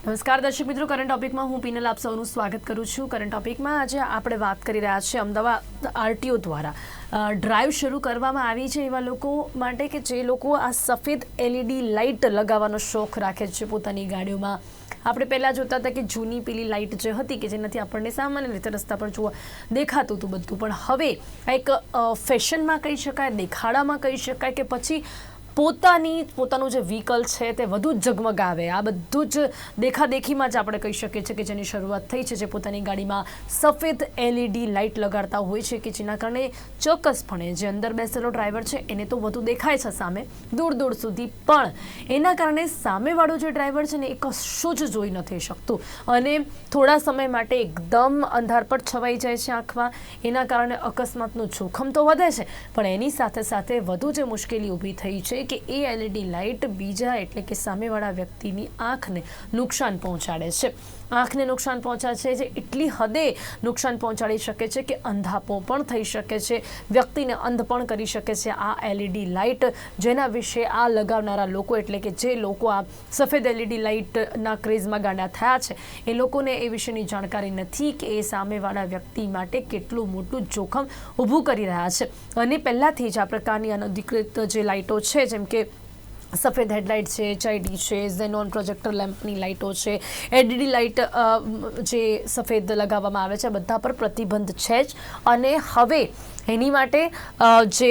નમસ્કાર, દર્શક મિત્રો. કરંટ ટોપિકમાં હું પીનલ આપ સૌનું સ્વાગત કરું છું. કરંટ ટોપિકમાં આજે આપણે વાત કરી રહ્યા છીએ અમદાવાદ આરટીઓ દ્વારા. ડ્રાઈવ શરૂ કરવામાં આવી છે એવા લોકો માટે કે જે લોકો આ સફેદ એલઈડી લાઇટ લગાવવાનો શોખ રાખે છે પોતાની ગાડીઓમાં. આપણે પહેલાં જોતા હતા કે જૂની પેલી લાઇટ જે હતી કે જેનાથી આપણને સામાન્ય રીતે રસ્તા પર જોવા દેખાતું હતું બધું. પણ હવે એક ફેશનમાં કહી શકાય, દેખાડામાં કહી શકાય કે પછી પોતાની પોતાનું જે વ્હીકલ છે તે વધુ ઝગમગાવે. આ બધું જ દેખાદેખીમાં જ આપણે કહી શકીએ છીએ કે જેની શરૂઆત થઈ છે, જે પોતાની ગાડીમાં સફેદ એલઈડી લાઇટ લગાડતા હોય છે કે જેના કારણે ચોક્કસપણે જે અંદર બેસેલો ડ્રાઈવર છે એને તો વધુ દેખાય છે સામે, દૂર દૂર સુધી. પણ એના કારણે સામેવાળો જે ડ્રાઈવર છે ને એ કશું જ જોઈ નથી શકતું. અને થોડા સમય માટે એકદમ અંધારપટ છવાઈ જાય છે આંખમાં. એના કારણે અકસ્માતનું જોખમ તો વધે છે, પણ એની સાથે સાથે વધુ જે મુશ્કેલી ઊભી થઈ છે કે એ એલઈડી લાઇટ બીજા એટલે કે સામેવાળા વ્યક્તિની આંખને નુકસાન પહોંચાડે છે. આંખને નુકસાન પહોંચાડે છે જે એટલી હદે નુકસાન પહોંચાડી શકે છે કે અંધાપો પણ થઈ શકે છે. વ્યક્તિને અંધ પણ કરી શકે છે આ એલઈડી લાઇટ જેના વિશે આ લગાવનારા લોકો એટલે કે જે લોકો આ સફેદ એલઈડી લાઇટના ક્રેઝમાં ગાંડા થયા છે, એ લોકોને એ વિશેની જાણકારી નથી કે એ સામેવાળા વ્યક્તિ માટે કેટલું મોટું જોખમ ઊભું કરી રહ્યા છે. અને પહેલાંથી જ આ પ્રકારની અનધિકૃત જે લાઇટો છે, જેમ કે સફેદ હેડલાઇટ છે એચઆઈડી છે, ઝેનોન પ્રોજેક્ટર લેમ્પની લાઇટો છે. એલઈડી લાઇટ જે સફેદ લગાવવામાં આવે છે બધા પર પ્રતિબંધ છે જ. અને હવે એની માટે જે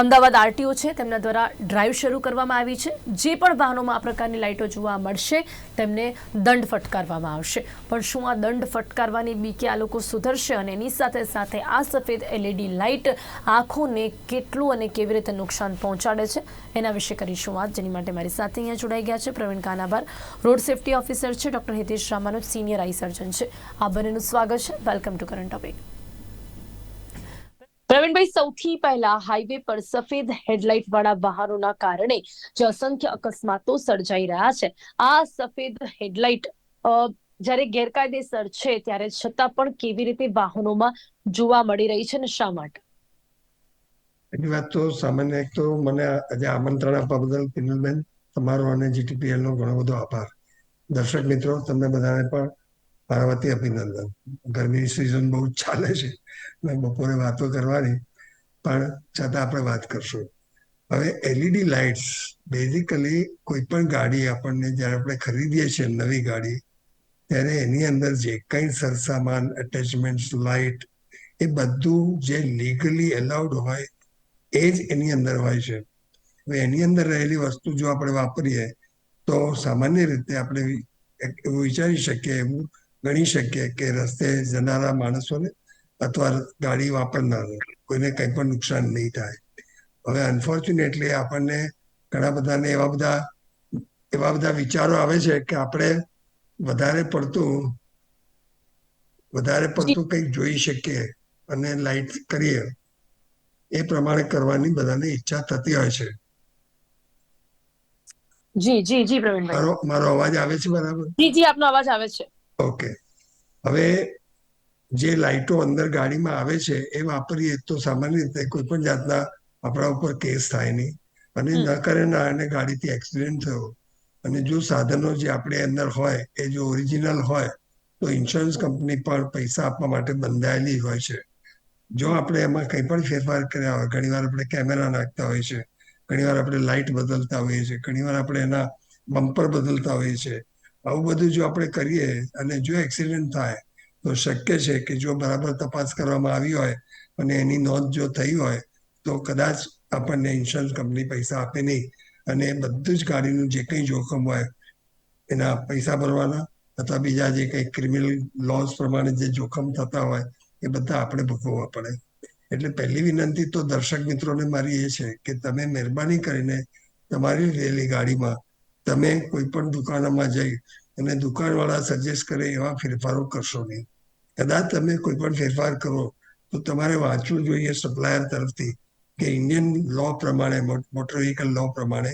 અમદાવાદ આરટીઓ છે, તેમના દ્વારા ડ્રાઈવ શરૂ કરવામાં આવી છે. જે પણ વાહનોમાં આ પ્રકારની લાઇટો જોવા મળશે, તેમને દંડ ફટકારવામાં આવશે. પણ શું આ દંડ ફટકારવાની બીકે આ લોકો સુધરશે અને એની સાથે સાથે આ સફેદ એલઈડી લાઇટ આંખોને કેટલું અને કેવી રીતે નુકસાન પહોંચાડે છે, એના વિશે કરીશું વાત. જેની માટે મારી સાથે અહીંયા જોડાઈ ગયા છે Pravin Kanabar, road safety officer છે, doctor Hitesh Ramanuj senior eye surgeon છે. આ બંનેનું સ્વાગત છે. Welcome to current topic. Pravinbhai, સૌથી પહેલા હાઈવે પર સફેદ હેડલાઇટ વાળા વાહનોના કારણે જે અસંખ્ય અકસ્માતો સર્જાઈ રહ્યા છે. આ સફેદ હેડલાઇટ જ્યારે ગેરકાયદેસર છે, ત્યારે છતાં પણ કેવી રીતે વાહનોમાં જોવા મળી રહી છે ને શા માટે? એની વાત તો સામાન્ય, એક તો મને આજે આમંત્રણ આપવા બદલ પિનલબેન, તમારો અને જીટીપીએલ નો ઘણો બધો આભાર. દર્શક મિત્રો તમને બધાને પણ મારા વતી અભિનંદન. ગરમીની સિઝન બહુ ચાલે છે. બપોરે વાતો કરવાની, પણ છતાં આપણે વાત કરશું. હવે એલઈડી લાઇટ્સ બેઝિકલી કોઈ પણ ગાડી આપણને જ્યારે આપણે ખરીદીએ છીએ નવી ગાડી, ત્યારે એની અંદર જે કંઈ સરસામાન અટેચમેન્ટ લાઇટ એ બધું જે લીગલી એલાઉડ હોય, એ જ એની અંદર હોય છે. હવે એની અંદર રહેલી વસ્તુ જો આપણે વાપરીએ, તો સામાન્ય રીતે આપણે એવું વિચારી શકીએ એવું ગણી શકીએ કે રસ્તે જનારા માણસોને અથવા ગાડી વાપરનાર કોઈને કંઈ પણ નુકસાન નહીં થાય. હવે અનફોર્ચ્યુનેટલી આપણને ઘણા બધાને એવા બધા એવા બધા વિચારો આવે છે કે આપણે વધારે પડતું વધારે પડતું કંઈક જોઈ શકીએ અને લાઈટ કરીએ. એ પ્રમાણે કરવાની બધાને ઈચ્છા થતી હોય છે. જી જી જી પ્રવીણભાઈ. મારો મારો અવાજ આવે છે બરાબર? જી જી આપનો અવાજ આવે છે. ઓકે હવે જે લાઇટો અંદર ગાડીમાં આવે છે એ વાપરીએ તો સામાન્ય રીતે કોઈ પણ જાતના આપણા ઉપર કેસ થાય નહીં. અને. ન કરે ના અને ગાડીથી એક્સિડન્ટ થયો. અને જો સાધનો જે આપણે અંદર હોય એ જો ઓરિજિનલ હોય તો ઇન્સ્યોરન્સ કંપની પણ પૈસા આપવા માટે બંધાયેલી હોય છે. જો આપણે એમાં કંઈ પણ ફેરફાર કર્યા હોય ઘણીવાર આપણે કેમેરા નાખતા હોઈએ છીએ ઘણીવાર આપણે લાઇટ બદલતા હોઈએ છીએ ઘણીવાર આપણે એના બમ્પર બદલતા હોઈએ છીએ આવું બધું જો આપણે કરીએ અને જો એક્સિડન્ટ થાય, તો શક્ય છે કે જો બરાબર તપાસ કરવામાં આવી હોય અને એની નોંધ જો થઈ હોય, તો કદાચ આપણને ઇન્સ્યોરન્સ કંપની પૈસા આપે નહીં. અને બધું જ ગાડીનું જે કંઈ જોખમ હોય, એના પૈસા ભરવાના અથવા બીજા જે કંઈ ક્રિમિનલ લોસ પ્રમાણે જે જોખમ થતા હોય, એ બધા આપણે ભોગવવા પડે. એટલે પહેલી વિનંતી તો દર્શક મિત્રોને મારી એ છે કે તમે મહેરબાની કરીને તમારી રહેલી ગાડીમાં તમે કોઈ પણ દુકાનમાં જઈ અને દુકાનવાળા સજેસ્ટ કરે, એવા ફેરફારો કરશો નહીં. કદાચ તમે કોઈ પણ ફેરફાર કરો, તો તમારે વાંચવું જોઈએ સપ્લાયર તરફથી કે ઇન્ડિયન લો પ્રમાણે મોટર વ્હીકલ લો પ્રમાણે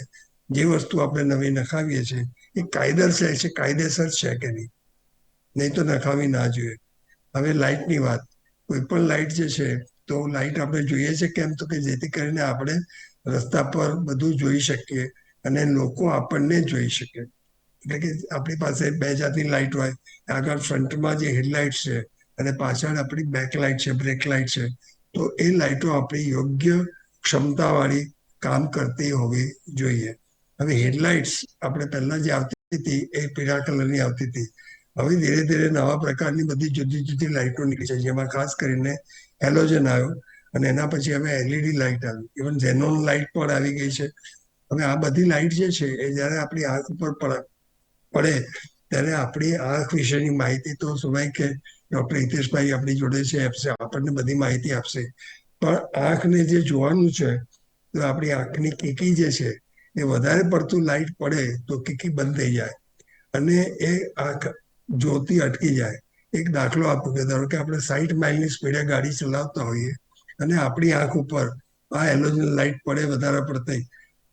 જે વસ્તુ આપણે નવી નખાવીએ છીએ, એ કાયદેસર છે કાયદેસર છે કે નહીં? નહીં તો નખાવી ના જોઈએ. હવે લાઇટની વાત. કોઈ પણ લાઇટ જે છે, તો લાઇટ આપણે જોઈએ છે કેમ? તો કે જેથી કરીને આપણે રસ્તા પર બધું જોઈ શકીએ અને લોકો આપણને જોઈ શકે. એટલે કે આપણી પાસે બે જાતની લાઇટ હોય. આગળ ફ્રન્ટમાં જે હેડલાઇટ છે અને પાછળ આપણી બેક લાઇટ છે બ્રેક લાઇટ છે. તો એ લાઇટો આપણી યોગ્ય ક્ષમતાવાળી કામ કરતી હોવી જોઈએ. હવે હેડલાઇટ્સ આપણે પહેલા જે આવતી હતી એ પીળા કલરની આવતી હતી. હવે ધીરે ધીરે નવા પ્રકારની બધી જુદી જુદી લાઇટો નીકળી છે, જેમાં ખાસ કરીને હેલોજન આવ્યો અને એના પછી હવે એલઈડી લાઇટ આવી. ઇવન ઝેનોન લાઇટ પણ આવી ગઈ છે. હવે આ બધી લાઇટ જે છે એ જ્યારે આપણી આંખ ઉપર પડે. ત્યારે આપણી આંખ વિશેની માહિતી તો સુભાઈ કે ડોક્ટર હિતેશભાઈ આપણી જોડે છે આપશે આપણને બધી માહિતી આપશે. પણ આંખને જે જોવાનું છે, તો આપણી આંખની કીકી જે છે, એ વધારે પડતું લાઇટ પડે તો કીકી બંધ થઈ જાય. અને એ આંખ જોતી અટકી જાય. એક દાખલો આપું કે ધારો કે આપણે સાઠ માઇલની સ્પીડે ગાડી ચલાવતા હોઈએ અને આપણી આંખ ઉપર આ એલોજન લાઇટ પડે વધારે પડતી,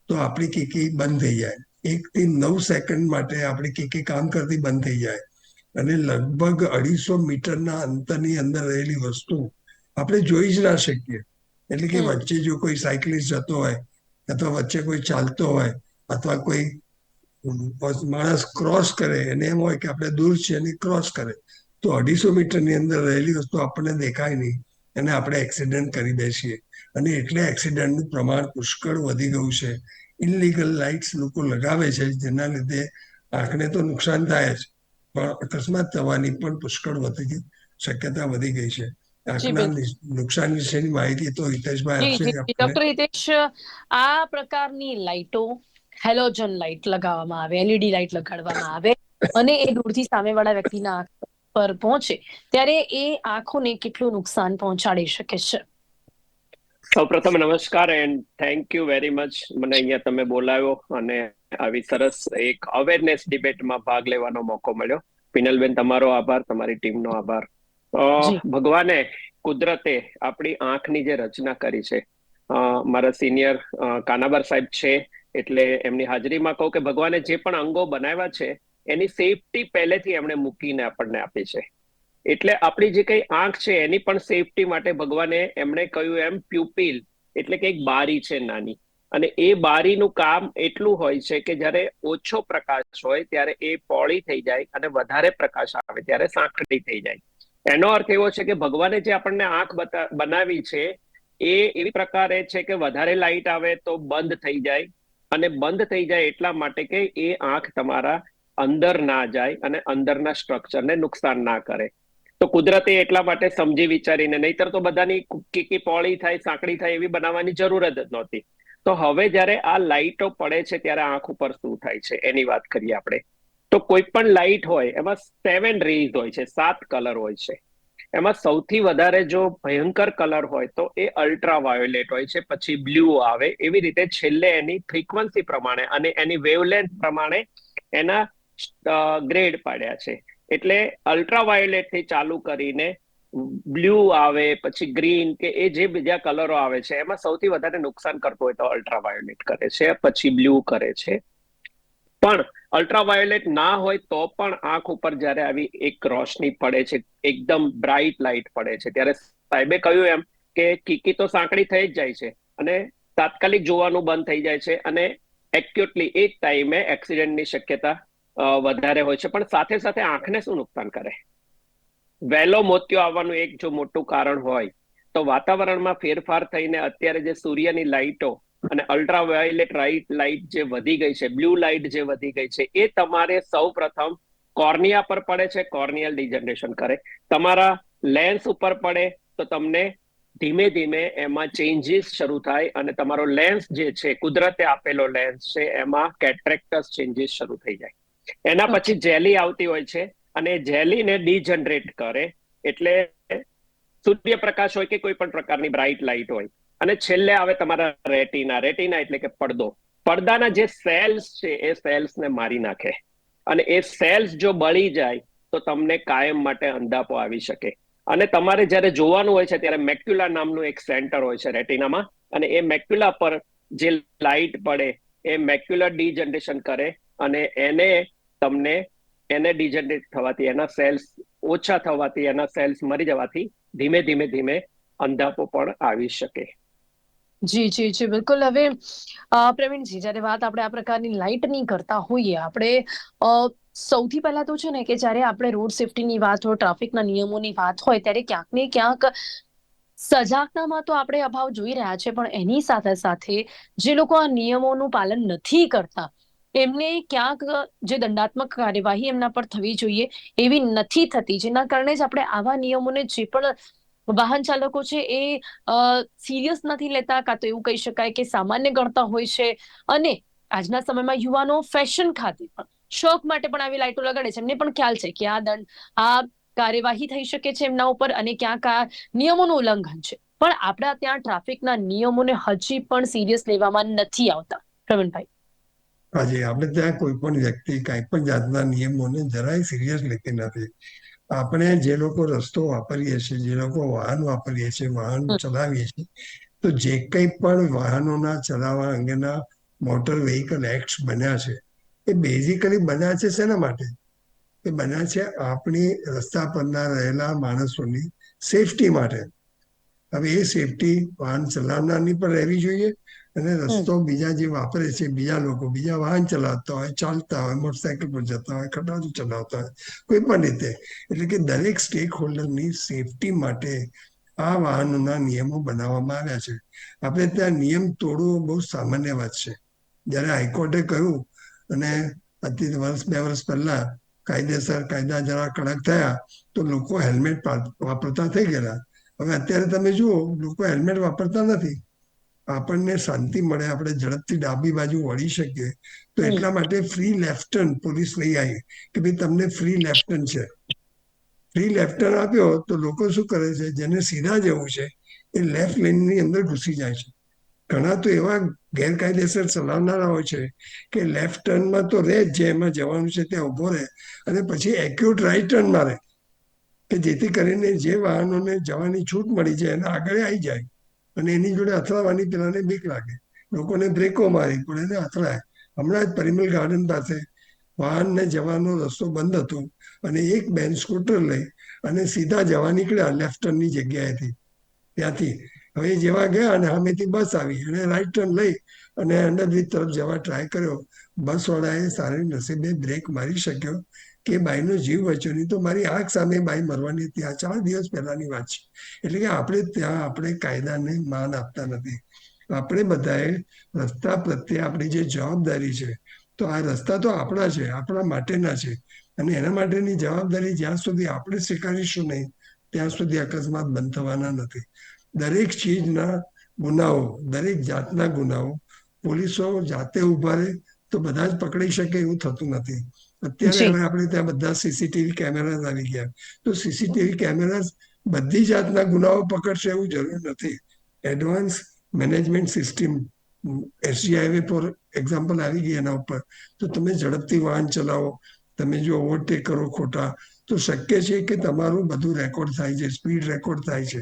તો આપણી કીકી બંધ થઈ જાય. એક થી નવ સેકન્ડ માટે આપણે કે કે કામ કરતી બંધ થઈ જાય. અને લગભગ અઢીસો મીટરના અંતરની અંદર રહેલી વસ્તુ આપણે જોઈ જ ના શકીએ. એટલે કે વચ્ચે જો કોઈ સાયકલિસ્ટ જતો હોય અથવા વચ્ચે કોઈ ચાલતો હોય અથવા કોઈ માણસ ક્રોસ કરે અને એમ હોય કે આપણે દૂર છે અને ક્રોસ કરે તો અઢીસો મીટરની અંદર રહેલી વસ્તુ આપણને દેખાય નહીં અને આપણે એક્સિડન્ટ કરી બેસીએ અને એટલે એક્સિડન્ટનું પ્રમાણ પુષ્કળ વધી ગયું છે. ઇનલીગલ લાઇટ્સ લોકો લગાવે છે જેના લીધે આંખને તો નુકસાન થાય જ. પણ અકસ્માત થવાની પણ પુષ્કળ વધી શક્યતા વધી ગઈ છે. નુકસાન વિશેની માહિતી તો હિતેશભાઈ જી જી આપશે ડોક્ટર હિતેશ આ પ્રકારની લાઇટો હેલોજન લાઇટ લગાવવામાં આવે એલઈડી લાઇટ લગાડવામાં આવે અને એ દૂરથી સામેવાળા વ્યક્તિના આંખ પર પહોંચે ત્યારે એ આંખોને કેટલું નુકસાન પહોંચાડી શકે છે. સૌપ્રથમ નમસ્કાર and thank you very much મને અહીંયા તમે બોલાવ્યો અને આવી સરસ એક અવેરનેસ ડિબેટમાં ભાગ લેવાનો મોકો મળ્યો. પિનલબેન તમારો આભાર તમારી ટીમનો આભાર. ભગવાને કુદરતે આપણી આંખની જે રચના કરી છે મારા સિનિયર કાનાબર સાહેબ છે એટલે એમની હાજરીમાં કહું કે ભગવાને જે પણ અંગો બનાવ્યા છે એની સેફટી પહેલેથી એમણે મૂકીને આપણને આપી છે. એટલે આપણી જે કઈ આંખ છે, એની પણ સેફટી માટે ભગવાને એમણે કહ્યું એમ પ્યુપિલ એટલે કે એક બારી છે નાની. અને એ બારીનું કામ એટલું હોય છે કે જ્યારે ઓછો પ્રકાશ હોય, ત્યારે એ પોળી થઈ જાય અને વધારે પ્રકાશ આવે, ત્યારે સાંકડી થઈ જાય. એનો અર્થ એવો છે કે ભગવાને જે આપણને આંખ બનાવી છે, એ એવી પ્રકારે છે કે વધારે લાઈટ આવે તો બંધ થઈ જાય. અને બંધ થઈ જાય એટલા માટે કે એ આંખ તમારા અંદર ના જાય અને અંદરના સ્ટ્રક્ચરને નુકસાન ના કરે. તો કુદરતે એટલા માટે સમજી વિચારીને, નહીતર તો બધાની કીકી પોળી થાય, સાંકડી થાય એવી બનાવવાની જરૂર જ નહોતી. તો હવે જ્યારે આ લાઇટો પડે છે, ત્યારે આંખ ઉપર શું થાય છે? એની વાત કરીએ આપણે. તો કોઈ પણ લાઇટ હોય, એમાં સેવન રેઝ હોય છે, સાત કલર હોય છે. એમાં સૌથી વધારે જો ભયંકર કલર હોય, તો એ અલ્ટ્રા વાયોલેટ હોય છે, પછી બ્લુ આવે, એવી રીતે છેલ્લે એની ફ્રીક્વન્સી પ્રમાણે અને એની વેવલેન્થ પ્રમાણે એના ગ્રેડ પાડ્યા છે. એટલે અલ્ટ્રા વાયોલેટથી ચાલુ કરીને બ્લુ આવે, પછી ગ્રીન કે એ જે બીજા કલરો આવે છે, એમાં સૌથી વધારે નુકસાન કરતો હોય તો અલ્ટ્રાવાયોલેટ કરે છે, પછી બ્લુ કરે છે. પણ અલ્ટ્રાવાયોલેટ ના હોય તો પણ આંખ ઉપર જ્યારે આવી એક રોશની પડે છે, એકદમ બ્રાઇટ લાઇટ પડે છે, ત્યારે સાહેબે કહ્યું એમ કે કીકી તો સાંકડી થઈ જ જાય છે અને તાત્કાલિક જોવાનું બંધ થઈ જાય છે અને એક્યુટલી એ જ ટાઈમે એક્સિડન્ટની શક્યતા વધારે હોય છે. પણ સાથે સાથે આંખને શું નુકસાન કરે? વહેલો મોતિયો આવવાનું એક જો મોટું કારણ હોય, તો વાતાવરણમાં ફેરફાર થઈને અત્યારે જે સૂર્યની લાઇટો અને અલ્ટ્રા વાયોલેટ લાઇટ લાઇટ જે વધી ગઈ છે બ્લુ લાઇટ જે વધી ગઈ છે, એ તમારે સૌ પ્રથમ કોર્નિયા પર પડે છે, કોર્નિયલ ડિજનરેશન કરે. તમારા લેન્સ ઉપર પડે, તો તમને ધીમે ધીમે એમાં ચેન્જીસ શરૂ થાય અને તમારો લેન્સ જે છે, કુદરતે આપેલો લેન્સ છે, એમાં કેટ્રેક્ટસ ચેન્જીસ શરૂ થઈ જાય. એના પછી જેલી આવતી હોય છે અને જેલીને ડીજનરેટ કરે એટલે સૂર્યપ્રકાશ હોય કે કોઈ પણ પ્રકારની બ્રાઇટ લાઇટ હોય. અને છેલ્લે આવે તમારા રેટિના. રેટિના એટલે કે પડદો. પડદાના જે સેલ્સ છે એ સેલ્સને મારી નાખે. અને એ સેલ્સ જો બળી જાય તો તમને કાયમ માટે અંધાપો આવી શકે. અને તમારે જ્યારે જોવાનું હોય છે ત્યારે મેક્યુલા નામનું એક સેન્ટર હોય છે રેટિનામાં. અને એ મેક્યુલા પર જે લાઇટ પડે એ મેક્યુલર ડીજનરેશન કરે અને એને તમને એને ડિજનરેટ થવાથી, એના સેલ્સ ઓછા થવાથી, એના સેલ્સ મરી જવાથી ધીમે ધીમે ધીમે અંધાપો પણ આવી શકે. જી જી જી, બિલકુલ. હવે પ્રવીણજી, જ્યારે વાત આપણે આ પ્રકારની લાઇટની કરતા હોઈએ, આપણે સૌથી પહેલા તો છે ને કે જ્યારે આપણે રોડ સેફટીની વાત હોય ટ્રાફિકના નિયમોની વાત હોય, ત્યારે ક્યાંક ને ક્યાંક સજાગતામાં તો આપણે અભાવ જોઈ રહ્યા છે, પણ એની સાથે સાથે જે લોકો આ નિયમોનું પાલન નથી કરતા એમને ક્યાંક જે દંડાત્મક કાર્યવાહી એમના પર થવી જોઈએ એવી નથી થતી. જેના કારણે જ આપણે આવા નિયમોને જે પણ વાહન ચાલકો છે એ સિરિયસ નથી લેતા, કાં તો એવું કહી શકાય કે સામાન્ય ગણતા હોય છે. અને આજના સમયમાં યુવાનો ફેશન ખાતે પણ શોખ માટે પણ આવી લાઈટો લગાડે છે. એમને પણ ખ્યાલ છે કે આ દંડ, આ કાર્યવાહી થઈ શકે છે એમના ઉપર અને ક્યાંક આ નિયમોનું ઉલ્લંઘન છે. પણ આપણા ત્યાં ટ્રાફિકના નિયમોને હજી પણ સિરિયસ લેવામાં નથી આવતા. પ્રવીણભાઈ. આજે આપણે ત્યાં કોઈ પણ વ્યક્તિ કાંઈ પણ જાતના નિયમોને જરાય સિરિયસ લેતી નથી. આપણે જે લોકો રસ્તો વાપરીએ છીએ જે લોકો વાહન વાપરીએ છીએ વાહન ચલાવીએ છીએ તો જે કંઈ પણ વાહનોના ચલાવવા અંગેના મોટર વેહિકલ એક્ટ બન્યા છે એ બેઝિકલી બન્યા છે શેના માટે? એ બન્યા છે આપણી રસ્તા પરના રહેલા માણસોની સેફટી માટે. હવે એ સેફટી વાહન ચલાવનારની પણ રહેવી જોઈએ અને રસ્તો બીજા જે વાપરે છે બીજા લોકો બીજા વાહન ચલાવતા હોય ચાલતા હોય મોટરસાયકલ પર જતા હોય ખટારું ચલાવતા હોય કોઈ પણ રીતે. એટલે કે દરેક સ્ટેક હોલ્ડરની સેફટી માટે આ વાહનોના નિયમો બનાવવામાં આવ્યા છે. આપણે ત્યાં નિયમ તોડવો બહુ સામાન્ય વાત છે. જ્યારે હાઈકોર્ટે કહ્યું અને અતિત વર્ષ બે વર્ષ પહેલા કાયદેસર કાયદા જરા કડક થયા તો લોકો હેલ્મેટ વાપરતા થઈ ગયેલા. હવે અત્યારે તમે જુઓ લોકો હેલ્મેટ વાપરતા નથી. આપણને શાંતિ મળે આપણે ઝડપથી ડાબી બાજુ વળી શકીએ. તો એટલા માટે ફ્રી લેફ્ટન પોલીસ લઈ આવી કે ભાઈ તમને ફ્રી લેફ્ટન છે. ફ્રી લેફ્ટન આપ્યો તો લોકો શું કરે છે જેને સીધા જવું છે એ લેફ્ટ લેનની અંદર ઘૂસી જાય છે. ઘણા તો એવા ગેરકાયદેસર ચલાવનારા હોય છે કે લેફ્ટ ટર્નમાં તો રહે જ જે એમાં જવાનું છે ત્યાં ઊભો રહે અને પછી એક્યુટ રાઈટ ટર્ન મારે. કે જેથી કરીને જે વાહનોને જવાની છૂટ મળી જાય એના આગળ આવી જાય. અને એની જોડે અથડાવાની પેલાને બીક લાગે. લોકોને બ્રેકો મારી, પણ એને અથડાય. હમણાં જ પરિમલ ગાર્ડન પાસે વાહનને જવાનો રસ્તો બંધ હતો અને એક બેન સ્કૂટર લઈ અને સીધા જવા નીકળ્યા લેફ્ટ ટર્નની જગ્યાએથી. ત્યાંથી. હવે જેવા ગયા અને સામેથી બસ આવી. અને રાઈટ ટર્ન લઈ અને અંડરબ્રિજ તરફ જવા ટ્રાય કર્યો. બસ વાળાએ સારી નસીબે બ્રેક મારી શક્યો. કે બાઈનો જીવ બચ્યો નહીં. તો મારી આંખ સામે બાઈ મરવાની હતી. આ ચાર દિવસ પહેલાની વાત છે. એટલે કે આપણે ત્યાં આપણે કાયદાને માન આપતા નથી. આપણે બધાએ રસ્તા પ્રત્યે આપણી જે જવાબદારી છે, તો આ રસ્તા તો આપણા છે, આપણા માટેના છે. અને એના માટેની જવાબદારી જ્યાં સુધી આપણે સ્વીકારીશું નહીં, ત્યાં સુધી અકસ્માત બંધ થવાના નથી. દરેક ચીજના ગુનાઓ, દરેક જાતના ગુનાઓ પોલીસો જાતે ઊભા રહે તો બધા જ પકડી શકે એવું થતું નથી. અત્યારે હવે આપણે ત્યાં બધા સીસીટીવી કેમેરા આવી ગયા. તો સીસીટીવી કેમેરા બધી જાતના ગુનાઓ પકડશે એવું જરૂર નથી. Advance management system SG highway પર એક્ઝામ્પલ આવી ગઈ એના ઉપર. તો તમે ઝડપથી વાહન ચલાવો તમે જો ઓવરટેક કરો ખોટા તો શક્ય છે કે તમારું બધું રેકોર્ડ થાય છે સ્પીડ રેકોર્ડ થાય છે.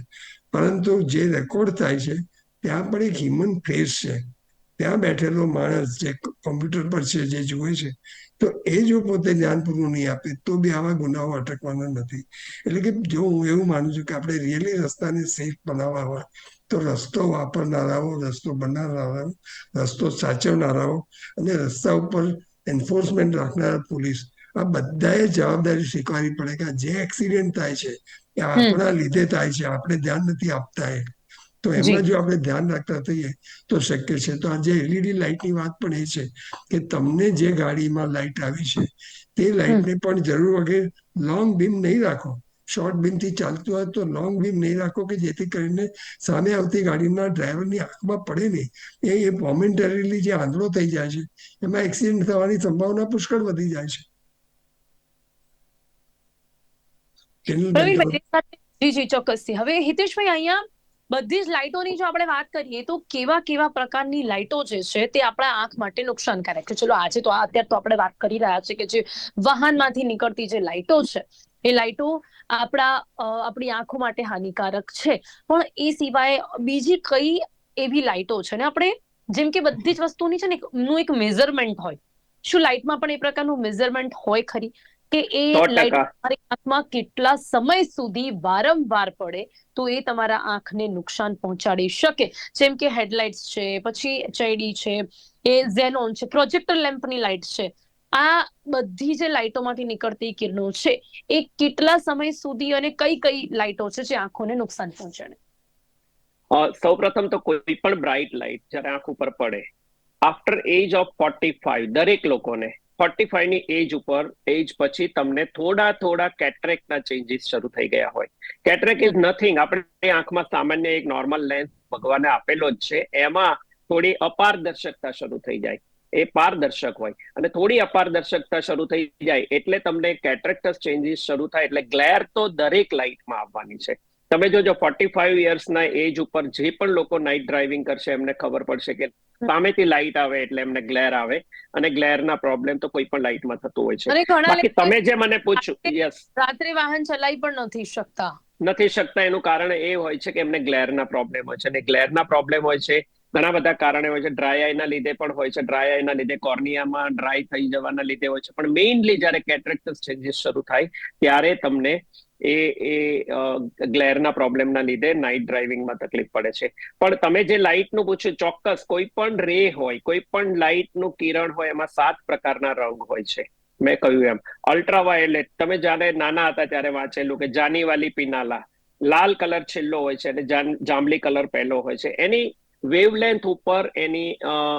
પરંતુ જે રેકોર્ડ થાય છે ત્યાં પણ એક હ્યુમન ફેસ છે. ત્યાં બેઠેલો માણસ જે કોમ્પ્યુટર પર છે જે જુએ છે તો એ જો પોતે પૂરું નહીં આપે તો બી આવા ગુનાઓ અટકવાના નથી. એટલે કે જો હું એવું માનું છું કે આપણે રિયલી રસ્તાને સેફ બનાવવા હોય તો રસ્તો વાપરનારાઓ રસ્તો બનાવનારાઓ રસ્તો સાચવનારાઓ અને રસ્તા ઉપર એન્ફોર્સમેન્ટ રાખનારા પોલીસ આ બધાએ જવાબદારી સ્વીકારવી પડે કે જે એક્સિડન્ટ થાય છે એ આપણા લીધે થાય છે આપણે ધ્યાન નથી આપતા એ. તો એમાં જો. આપણે ધ્યાન રાખતા થઈએ તો શક્ય છે. તો આજે એલઈડી લાઇટની વાત પણ એ છે કે તમને જે ગાડીમાં લાઇટ આવી છે તે લાઇટને પણ જરૂર વગર લોંગ બીમ નહીં રાખો. શોર્ટ બીમથી ચાલતું હોય તો લોંગ બીમ નહીં રાખો કે જેથી કરીને સામે આવતી ગાડીના ડ્રાઈવરની આંખમાં પડે નહીં. એ એ મોમેન્ટરીલી જે આંધળો થઈ જાય છે એમાં એક્સિડન્ટ થવાની સંભાવના પુષ્કળ વધી જાય છે. જી જી ચોક્કસથી. હવે હિતેશભાઈ અહીંયા બધી જ લાઇટોની જો આપણે વાત કરીએ તો કેવા કેવા પ્રકારની લાઇટો જે છે તે આપણા આંખ માટે નુકસાનકારક છે. ચલો આજે તો અત્યારે તો આપણે વાત કરી રહ્યા છે કે જે વાહનમાંથી નીકળતી જે લાઇટો છે, એ લાઇટો આપણા આપણી આંખો માટે હાનિકારક છે. પણ એ સિવાય બીજી કઈ એવી લાઇટો છે ને આપણે, જેમ કે બધી જ વસ્તુની છે ને નું એક મેઝરમેન્ટ હોય. શું લાઇટમાં પણ એ પ્રકારનું મેઝરમેન્ટ હોય ખરી? કે એ સો લાઈટ તમારી આંખમાં કેટલા સમય સુધી વારંવાર પડે તો એ તમારા આંખને નુકસાન પહોંચાડી શકે. જેમ કે હેડલાઇટ્સ છે પછી એચઆઈડી છે એ ઝેનોન છે પ્રોજેક્ટર લેમ્પની લાઇટ છે. આ બધી જે લાઇટોમાંથી નીકળતી કિરણો છે એ કેટલા સમય સુધી અને કઈ કઈ લાઇટો છે જે આંખોને નુકસાન પહોંચાડે? સૌ પ્રથમ તો કોઈ પણ બ્રાઇટ લાઇટ જ્યારે આંખ ઉપર પડે after age of forty five દરેક લોકોને ફોર્ટી ફાઈવની એજ ઉપર એજ પછી તમને થોડા થોડા કેટરેકના ચેન્જીસ શરૂ થઈ ગયા હોય. કેટરેક ઇઝ નથિંગ આપણે આંખમાં સામાન્ય એક નોર્મલ લેન્સ ભગવાને આપેલો જ છે. એમાં થોડી અપારદર્શકતા શરૂ થઈ જાય. એ પારદર્શક હોય. અને થોડી અપારદર્શકતા શરૂ થઈ જાય એટલે તમને કેટરેક્ટસ ચેન્જીસ શરૂ થાય. એટલે ગ્લેર તો દરેક લાઇટમાં આવવાની છે. તમે જોજો ફોર્ટી ફાઈવ યર્સના એજ ઉપર જે પણ લોકો નાઇટ ડ્રાઇવિંગ કરશે એમને ખબર પડશે કે સામેથી લાઇટ આવે એટલે એમને ગ્લેર આવે. અને ગ્લેરના પ્રોબ્લેમ તો કોઈ પણ લાઇટમાં થતું હોય છે. બાકી તમે જે મને પૂછ્યું યસ રાત્રે વાહન ચલાવી પણ નથી શકતા. નથી શકતા એનું કારણ એ હોય છે કે એમને ગ્લેરના પ્રોબ્લેમ હોય છે. અને ગ્લેરના પ્રોબ્લેમ હોય છે ઘણા બધા કારણે હોય છે. ડ્રાય આઈના લીધે પણ હોય છે. ડ્રાય આઈના લીધે કોર્નિયામાં ડ્રાય થઈ જવાના લીધે હોય છે. પણ મેઇનલી જ્યારે કેટરેક્ટસ ચેન્જીસ શરૂ થાય ત્યારે તમને એ એ ગ્લેરના પ્રોબ્લેમના લીધે નાઇટ ડ્રાઇવિંગમાં તકલીફ પડે છે. પણ તમે જે લાઇટનું પૂછ્યું, ચોક્કસ કોઈ પણ રે હોય, કોઈ પણ લાઇટનું કિરણ હોય, એમાં સાત પ્રકારના રંગ હોય છે. મેં કહ્યું એમ. અલ્ટ્રાવાયોલેટ, તમે જ્યારે નાના હતા ત્યારે વાંચેલું કે જાનીવાલી પિનાલા. લાલ કલર છેલ્લો હોય છે અને જાંબલી કલર પહેલો હોય છે. એની વેવલેન્થ ઉપર એની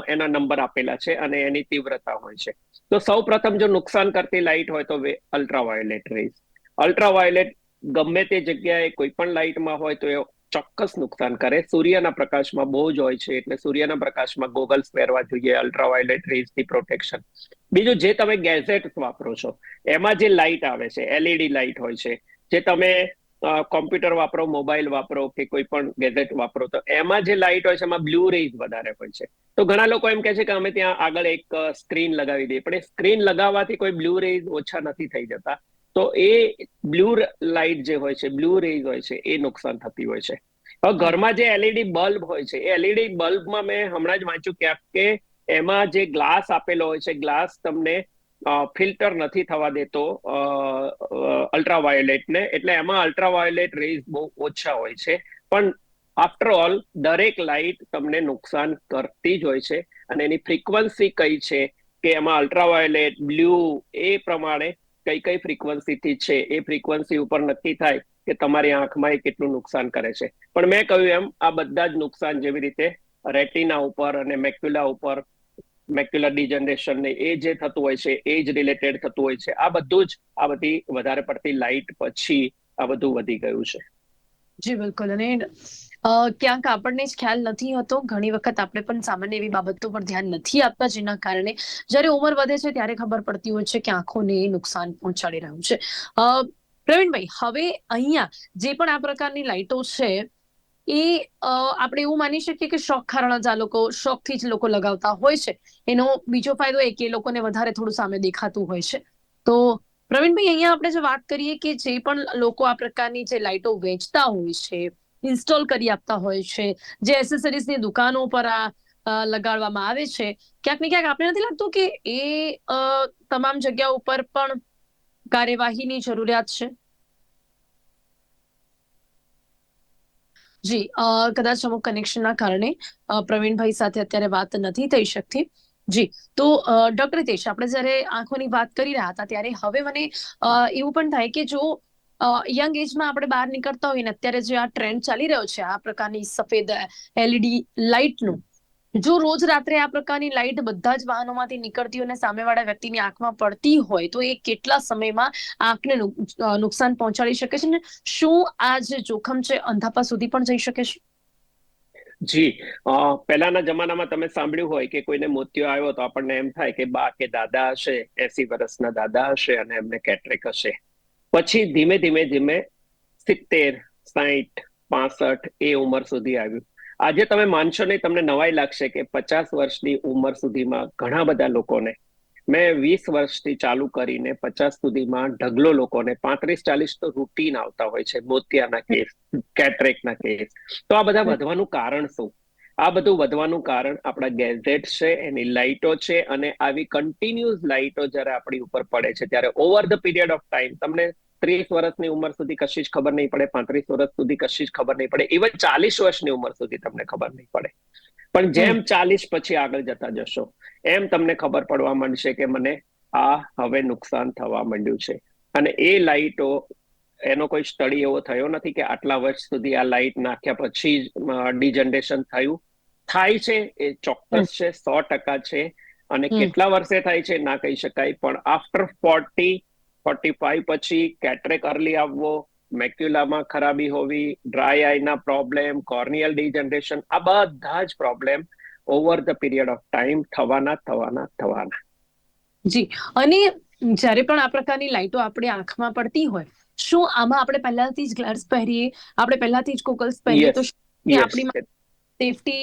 એના નંબર આપેલા છે અને એની તીવ્રતા હોય છે. તો સૌ પ્રથમ જો નુકસાન કરતી લાઇટ હોય તો અલ્ટ્રાવાયોલેટ રેઝ. અલ્ટ્રાવાયોલેટ ગમે તે જગ્યાએ કોઈ પણ લાઇટમાં હોય તો એ ચોક્કસ નુકસાન કરે. સૂર્યના પ્રકાશમાં બહુ જ હોય છે, એટલે સૂર્યના પ્રકાશમાં ગોગલ્સ પહેરવા જોઈએ અલ્ટ્રાવાયોલેટ રેઝથી પ્રોટેક્શન બીજું, જે તમે ગેઝેટ વાપરો છો, એમાં જે લાઇટ આવે છે એલઈડી લાઇટ હોય છે, જે તમે કોમ્પ્યુટર વાપરો મોબાઈલ વાપરો કે કોઈ પણ ગેઝેટ વાપરો, તો એમાં જે લાઇટ હોય છે, એમાં બ્લુ રેઝ વધારે હોય છે. તો ઘણા લોકો એમ કહે છે કે અમે ત્યાં આગળ એક સ્ક્રીન લગાવી દઈએ, પણ એ સ્ક્રીન લગાવવાથી કોઈ બ્લુ રેઝ ઓછા નથી થઈ જતા. તો એ બ્લુ લાઇટ જે હોય છે બ્લુ રેઝ હોય છે, એ નુકસાન થતી હોય છે. હવે ઘરમાં જે એલઈડી બલ્બ હોય છે, એ એલઈડી બલ્બમાં મેં હમણાં જ વાંચ્યું ક્યાંક કે એમાં જે ગ્લાસ આપેલો હોય છે ગ્લાસ તમને ફિલ્ટર નથી થવા દેતો અલ્ટ્રાવાયોલેટને એટલે એમાં અલ્ટ્રાવાયોલેટ રેઝ બહુ ઓછા હોય છે. પણ આફ્ટર ઓલ દરેક લાઇટ તમને નુકસાન કરતી જ હોય છે. અને એની ફ્રીક્વન્સી કઈ છે, કે એમાં અલ્ટ્રાવાયોલેટ બ્લુ એ પ્રમાણે કઈ કઈ ફ્રીક્વન્સીથી છે, એ ફ્રીક્વન્સી ઉપર નક્કી થાય કે તમારી આંખમાં એ કેટલું નુકસાન કરે છે. પણ મેં કહ્યું એમ, આ બધા જ નુકસાન જેવી રીતે રેટિના ઉપર અને મેક્યુલા ઉપર મેક્યુલર ડિજનરેશન ને એ જે થતું હોય છે, એ જ રિલેટેડ થતું હોય છે. આ બધું જ આ બધી વધારે પડતી લાઇટ પછી આ બધું વધી ગયું છે. જી, બિલકુલ. અને ક્યાંક આપણને જ ખ્યાલ નથી હોતો. ઘણી વખત આપણે પણ સામાન્ય એવી બાબતો પર ધ્યાન નથી આપતા જેના કારણે જ્યારે ઉંમર વધે છે ત્યારે ખબર પડતી હોય છે કે આંખોને નુકસાન પહોંચાડી રહ્યું છે. પ્રવીણભાઈ, હવે અહીંયા જે પણ આ પ્રકારની લાઇટો છે એ આપણે એવું માની શકીએ કે શોખ કારણ જ આ લોકો શોખથી જ લોકો લગાવતા હોય છે. એનો બીજો ફાયદો એ કે એ લોકોને વધારે થોડું સામે દેખાતું હોય છે. તો પ્રવીણભાઈ, અહીંયા આપણે જો વાત કરીએ કે જે પણ લોકો આ પ્રકારની જે લાઇટો વેચતા હોય છે ઇન્સ્ટોલ કરી આપતા હોય છે. જે એસેસરીઝની દુકાનો પર આ લગાડવામાં આવે છે. ક્યાંક ને ક્યાંક આપણે નથી લાગતું કે એ તમામ જગ્યા ઉપર પણ કાર્યવાહીની જરૂરિયાત છે? જી કદાચ અમુક કનેક્શનના કારણે પ્રવીણભાઈ સાથે અત્યારે વાત નથી થઈ શકતી. જી, તો ડોક્ટર હિતેશ, આપણે જ્યારે આંખોની વાત કરી રહ્યા હતા ત્યારે હવે મને એવું પણ થાય કે જો યંગ એજમાં આપણે બહાર નીકળતા હોઈએ ને, અત્યારે જે આ ટ્રેન્ડ ચાલી રહ્યો છે, આ પ્રકારની સફેદ એલઈડી લાઇટનું, જો રોજ રાત્રે આ પ્રકારની લાઇટ બધા જ વાહનોમાંથી નીકળતી હોય અને સામેવાળા વ્યક્તિની આંખમાં પડતી હોય, તો એ કેટલા સમયમાં આંખને નુકસાન પહોંચાડી શકે છે ને? શું આ જે જોખમ છે, અંધાપા સુધી પણ જઈ શકે છે? જી પહેલાના જમાનામાં તમે સાંભળ્યું હોય કે કોઈને મોતિયો આવ્યો તો આપણને એમ થાય કે બા, કે દાદા હશે, એસી વર્ષના દાદા હશે અને એમને કેટરેક હશે. પછી ધીમે ધીમે ધીમે સિત્તેર સાહીઠ પાસઠ એ ઉંમર સુધી આવ્યું. આજે તમે માનશો નહીં તમને નવાઈ લાગશે કે પચાસ વર્ષની ઉંમર સુધીમાં ઘણા બધા લોકોને મેં વીસ વર્ષથી ચાલુ કરીને પચાસ સુધીમાં ઢગલો લોકોને પાંત્રીસ ચાલીસ તો રૂટીન આવતા હોય છે મોતિયાના કેસ કેટરેકના કેસ તો આ બધા વધવાનું કારણ શું? આ બધું વધવાનું કારણ આપણા ગેઝેટ છે એની લાઇટો છે અને આવી કન્ટિન્યુઅસ લાઇટો જ્યારે આપણી ઉપર પડે છે ત્યારે over the period of time તમને ત્રીસ વર્ષની ઉંમર સુધી કશી જ ખબર નહીં પડે પાંત્રીસ વર્ષ સુધી કશી જ ખબર નહીં પડે ઇવન ચાલીસ વર્ષની ઉંમર સુધી તમને ખબર નહીં પડે. પણ જેમ ચાલીસ પછી આગળ જતા જશો એમ તમને ખબર પડવા માંડશે કે મને આ હવે નુકસાન થવા માંડ્યું છે. અને એ લાઇટો એનો કોઈ સ્ટડી એવો થયો નથી કે આટલા વર્ષ સુધી આ લાઇટ નાખ્યા પછી જ ડિજનરેશન થયું. થાય છે એ ચોક્કસ છે સો ટકા છે. અને કેટલા વર્ષે થાય છે ના કહી શકાય. પણ આફ્ટર ફોર્ટી ફોર્ટી ફાઈવ પછી કેટરેક અર્લી આવવો મેક્યુલામાં ખરાબી હોવી ડ્રાય આઈના પ્રોબ્લેમ કોર્નિયલ ડિજનરેશન આ બધા જ problem over the period of time થવાના થવાના થવાના. જી. અને જ્યારે પણ આ પ્રકારની લાઇટો આપણે આંખમાં પડતી હોય શું આમાં આપણે પહેલાથી જ ગ્લાસ પહેરીએ? આપણે પહેલાથી જ ગોગલ્સ પહેરીએ તો. આપણી સેફટી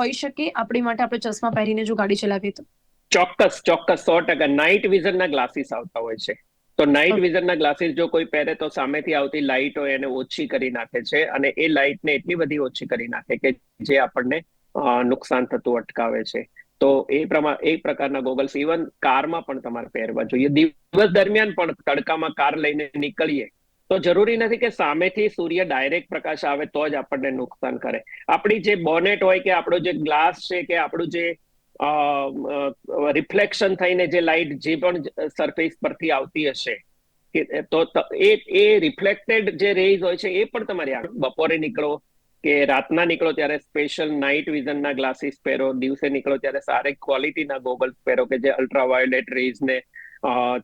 હોઈ શકે? આપણી માટે આપણે ચશ્મા પહેરીને જો ગાડી ચલાવીએ તો? ચોક્કસ ચોક્કસ સો ટકા. નાઇટ વિઝનના ગ્લાસીસ આવતા હોય છે. તો નાઇટ વિઝનના ગ્લાસીસ જો કોઈ પહેરે તો સામેથી આવતી લાઇટો એને ઓછી કરી નાખે છે અને એ લાઇટને એટલી બધી ઓછી કરી નાખે કે જે આપણને નુકસાન થતું અટકાવે છે. તો એ પ્રમાણે એ પ્રકારના ગોગલ્સ ઇવન કારમાં પણ તમારે પહેરવા જોઈએ. દિવસ દરમિયાન પણ તડકામાં કાર લઈને નીકળીએ, તો જરૂરી નથી કે સામેથી સૂર્ય ડાયરેક્ટ પ્રકાશ આવે તો જ આપણને નુકસાન કરે. આપણી જે બોનેટ હોય કે આપણો જે ગ્લાસ છે કે આપણું જે રિફ્લેક્શન થઈને જે લાઇટ જે પણ સરફેસ પરથી આવતી હશે, કે, તો એ એ રિફ્લેક્ટેડ જે રેઝ હોય છે એ પણ તમારી બપોરે નીકળો કે રાતના નીકળો ત્યારે સ્પેશિયલ નાઇટ વિઝનના ગ્લાસીસ પહેરો, દિવસે નીકળો ત્યારે સારી ક્વોલિટીના ગોગલ્સ પહેરો કે જે અલ્ટ્રાવાયોલેટ રેઝને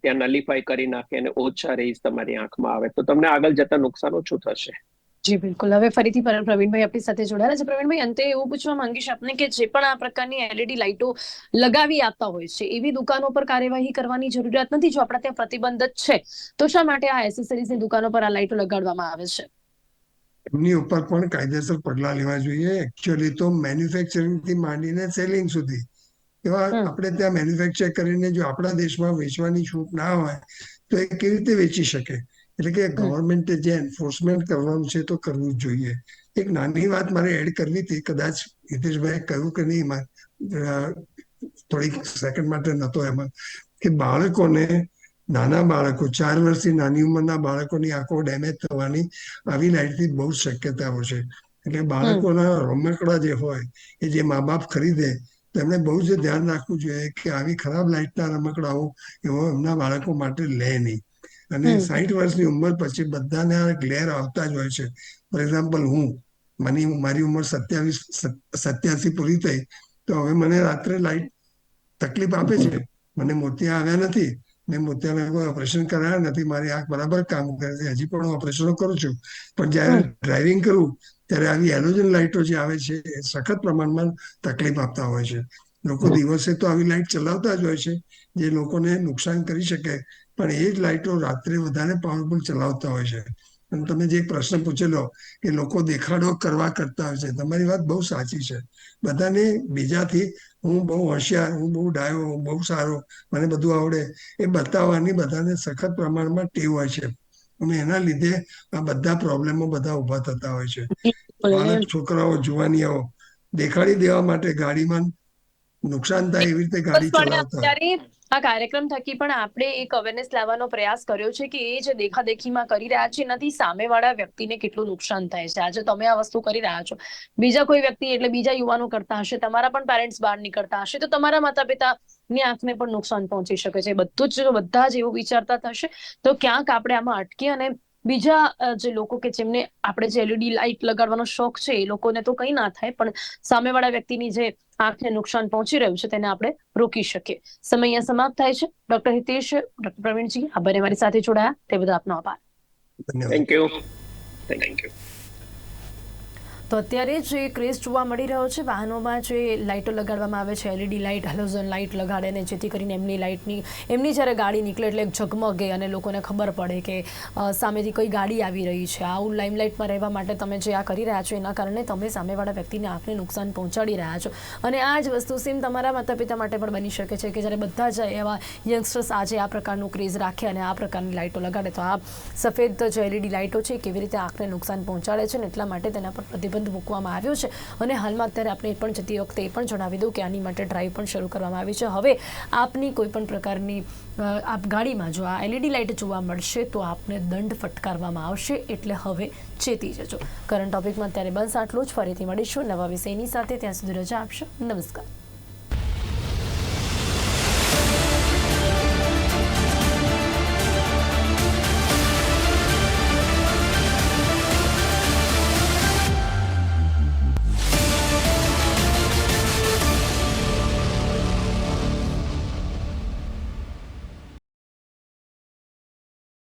ત્યાં નલિફાઈ કરી નાખે અને ઓછા રેઝ તમારી આંખમાં આવે. તો તમને આગળ જતા નુકસાન ઓછું થશે. જી, બિલકુલ. હવે ફરીથી પ્રવીણભાઈ આપણી સાથે જોડાયેલા છે. પ્રવીણભાઈ, અંતે એવું પૂછવા માંગીશ આપને કે જે પણ આ પ્રકારની એલઈડી લાઇટો લગાવી આપતા હોય છે, એવી દુકાનો પર કાર્યવાહી કરવાની જરૂરિયાત નથી, જો આપણા ત્યાં પ્રતિબંધ જ છે, તો શા માટે આ એસેસરીઝની દુકાનો પર આ લાઇટો લગાડવામાં આવે છે? એમની ઉપર પણ કાયદેસર પગલાં લેવા જોઈએ. એકચ્યુઅલી તો મેન્યુફેક્ચરિંગથી માંડીને સેલિંગ સુધી. એવા આપણે ત્યાં મેન્યુફેક્ચર કરીને જો આપણા દેશમાં વેચવાની છૂટ ના હોય તો એ કેવી રીતે વેચી શકે? એટલે કે ગવર્મેન્ટે જે એન્ફોર્સમેન્ટ કરવાનું છે તો કરવું જ જોઈએ. એક નાની વાત મારે એડ કરવી હતી. કદાચ હિતેશભાઈ કહ્યું કે નહીં થોડીક સેકન્ડ માટે નતો એમાં કે બાળકોને નાના બાળકો ચાર વર્ષથી નાની ઉંમરના બાળકોની આંખો ડેમેજ થવાની આવી લાઇટથી બહુ જ શક્યતાઓ છે. એટલે બાળકોના રમકડા જે હોય એ જે મા બાપ ખરીદે તેમણે બહુ જ ધ્યાન રાખવું જોઈએ કે આવી ખરાબ લાઇટના રમકડાઓ એવો એમના બાળકો માટે લે નહીં. અને સાહીઠ વર્ષની ઉંમર પછી બધાને આ ગ્લેર આવતા જ હોય છે. ફોર એક્ઝામ્પલ હું મને મારી ઉંમર સત્યાવીસ સત્યાસી પૂરી થઈ તો હવે મને રાત્રે લાઇટ તકલીફ આપે છે. મને મોતિયા આવ્યા નથી મેં મોતિયાના કોઈ ઓપરેશન કરાયા નથી મારી આંખ બરાબર કામ કરે છે. હજી પણ હું ઓપરેશનો કરું છું. પણ જ્યારે ડ્રાઇવિંગ કરું ત્યારે આવી એલોજન લાઇટો જે આવે છે એ સખત પ્રમાણમાં તકલીફ આપતા હોય છે. લોકો દિવસે તો આવી લાઇટ ચલાવતા જ હોય છે જે લોકોને નુકસાન કરી શકે પણ એ જ લાઇટો રાત્રે વધારે પાવરફુલ ચલાવતા હોય છે. તમે જે પ્રશ્ન પૂછેલો કે લોકો દેખાડો કરવા કરતા હોય છે તમારી વાત બહુ સાચી છે. બધાને બીજાથી હું બહુ હોશિયાર હું બહુ ડાયો હું બહુ સારો મને બધું આવડે એ બતાવવાની બધાને સખત પ્રમાણમાં ટેવ હોય છે. અને એના લીધે આ બધા પ્રોબ્લેમો બધા ઊભા થતા હોય છે. બાળક છોકરાઓ જુવાનીઓ દેખાડી દેવા માટે ગાડીમાં નુકસાન થાય એવી રીતે ગાડી ચલાવતા આ કાર્યક્રમ થકી પણ આપણે એક અવેરનેસ લાવવાનો પ્રયાસ કર્યો છે કે એ જે દેખાદેખીમાં કરી રહ્યા છે. એનાથી સામેવાળા વ્યક્તિને કેટલું નુકસાન થાય છે. આજે તમે આ વસ્તુ કરી રહ્યા છો. બીજા કોઈ વ્યક્તિ એટલે બીજા યુવાનો કરતા હશે, તમારા પણ પેરેન્ટ્સ બહાર નીકળતા હશે, તો તમારા માતા પિતાની આંખને પણ નુકસાન પહોંચી શકે છે. બધું જ બધા જ એવું વિચારતા થશે, તો ક્યાંક આપણે આમાં અટકી અને બીજા જે લોકો કે જેમને આપણે જે એલઈડી લાઇટ લગાડવાનો શોખ છે એ લોકોને તો કંઈ ના થાય પણ સામેવાળા વ્યક્તિની જે આંખને નુકસાન પહોંચી રહ્યું છે તેને આપણે રોકી શકીએ. સમય અહીંયા સમાપ્ત થાય છે. ડોક્ટર હિતેશ ડોક્ટર પ્રવીણજી આ બંને મારી સાથે જોડાયા. તે બધા આપનો આભાર. થેન્ક યુ થેન્ક યુ તો અત્યારે જે ક્રેઝ જોવા મળી રહ્યો છે. વાહનોમાં જે લાઇટો લગાડવામાં આવે છે એલઈડી લાઇટ, હેલોઝન લાઇટ લગાડે ને જેથી કરીને એમની લાઇટની, એમની જ્યારે ગાડી નીકળે એટલે ઝગમગે અને લોકોને ખબર પડે કે સામેથી કઈ ગાડી આવી રહી છે. આવું લાઇમલાઇટમાં રહેવા માટે તમે જે આ કરી રહ્યા છો, એના કારણે તમે સામેવાળા વ્યક્તિને આંખને નુકસાન પહોંચાડી રહ્યા છો. અને આ જ વસ્તુ સેમ તમારા માતા પિતા માટે પણ બની શકે છે કે જ્યારે બધા જ એવા યંગસ્ટર્સ આજે આ પ્રકારનું ક્રેઝ રાખે અને આ પ્રકારની લાઇટો લગાડે, તો આ સફેદ જે એલઈડી લાઇટો છે કેવી રીતે આંખને નુકસાન પહોંચાડે છે ને એટલા માટે તેના પર પ્રતિબંધ પ્રતિબંધ મૂકવામાં આવ્યો છે. અને હાલમાં અત્યારે આપણે એ પણ જતી વખતે એ પણ જણાવી દઉં કે આની માટે ડ્રાઈવ પણ શરૂ કરવામાં આવી છે. હવે આપની કોઈ પણ પ્રકારની આપ ગાડીમાં જો આ એલઈડી લાઇટ જોવા મળશે તો આપને દંડ ફટકારવામાં આવશે. એટલે હવે ચેતી જજો. કરંટ ટોપિકમાં અત્યારે બસ આટલું જ. ફરીથી મળીશું નવા વિષયની સાથે. ત્યાં સુધી રજા આપશો. નમસ્કાર.